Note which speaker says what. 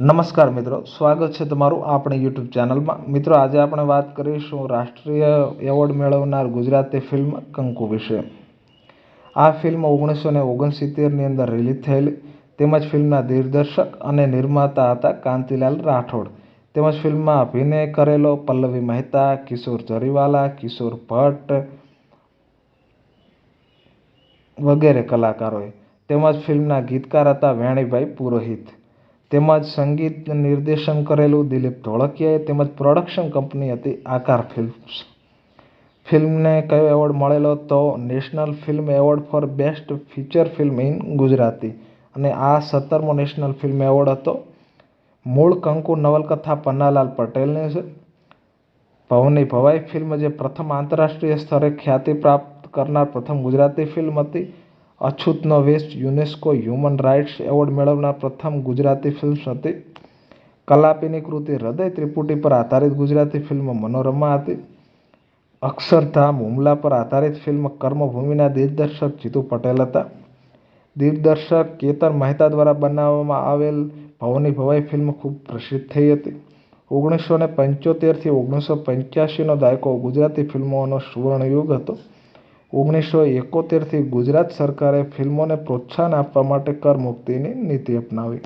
Speaker 1: નમસ્કાર મિત્રો, સ્વાગત છે તમારું આપણી યુટ્યુબ ચેનલમાં. મિત્રો, આજે આપણે વાત કરીશું રાષ્ટ્રીય એવોર્ડ મેળવનાર ગુજરાતી ફિલ્મ કંકુ વિશે. આ ફિલ્મ ઓગણીસો ને ઓગણસિત્તેરની અંદર રિલીઝ થયેલી. તેમજ ફિલ્મના દિગ્દર્શક અને નિર્માતા હતા કાંતિલાલ રાઠોડ. તેમજ ફિલ્મમાં અભિનય કરેલો પલ્લવી મહેતા, કિશોર જરીવાલા, કિશોર ભટ્ટ વગેરે કલાકારોએ. તેમજ ફિલ્મના ગીતકાર હતા વેણીભાઈ પુરોહિત. તેમજ સંગીત નિર્દેશન કરેલું દિલીપ ધોળકિયાએ તેમજ પ્રોડક્શન કંપની હતી આકાર ફિલ્મ્સ ફિલ્મને કયો એવોર્ડ મળેલો તો national film award for best feature film in Gujarati. અને આ સત્તરમો નેશનલ ફિલ્મ એવોર્ડ હતો. મૂળ કંકુ નવલકથા પન્નાલાલ પટેલની છે. ભવની ભવાઈ ફિલ્મ જે પ્રથમ આંતરરાષ્ટ્રીય સ્તરે ખ્યાતિ પ્રાપ્ત કરનાર પ્રથમ ગુજરાતી ફિલ્મ હતી. અછૂતનો west UNESCO human rights award મેળવનાર પ્રથમ ગુજરાતી ફિલ્મ હતી. કલાપીની કૃતિ હૃદય ત્રિપુટી પર આધારિત ગુજરાતી ફિલ્મ મનોરમા હતી. અક્ષરધામ હુમલા પર આધારિત ફિલ્મ કર્મભૂમિના દિગ્દર્શક જીતુ પટેલ હતા. દિગ્દર્શક કેતન મહેતા દ્વારા બનાવવામાં આવેલ ભવની ભવાઈ ફિલ્મ ખૂબ પ્રસિદ્ધ થઈ હતી. ઓગણીસો ને પંચોતેરથી ઓગણીસો પંચ્યાસીનો દાયકો ગુજરાતી ફિલ્મોનો સુવર્ણયુગ હતો. ઓગણીસો એકોતેરથી ગુજરાત સરકારે ફિલ્મોને પ્રોત્સાહન આપવા માટે કર મુક્તિની નીતિ અપનાવી.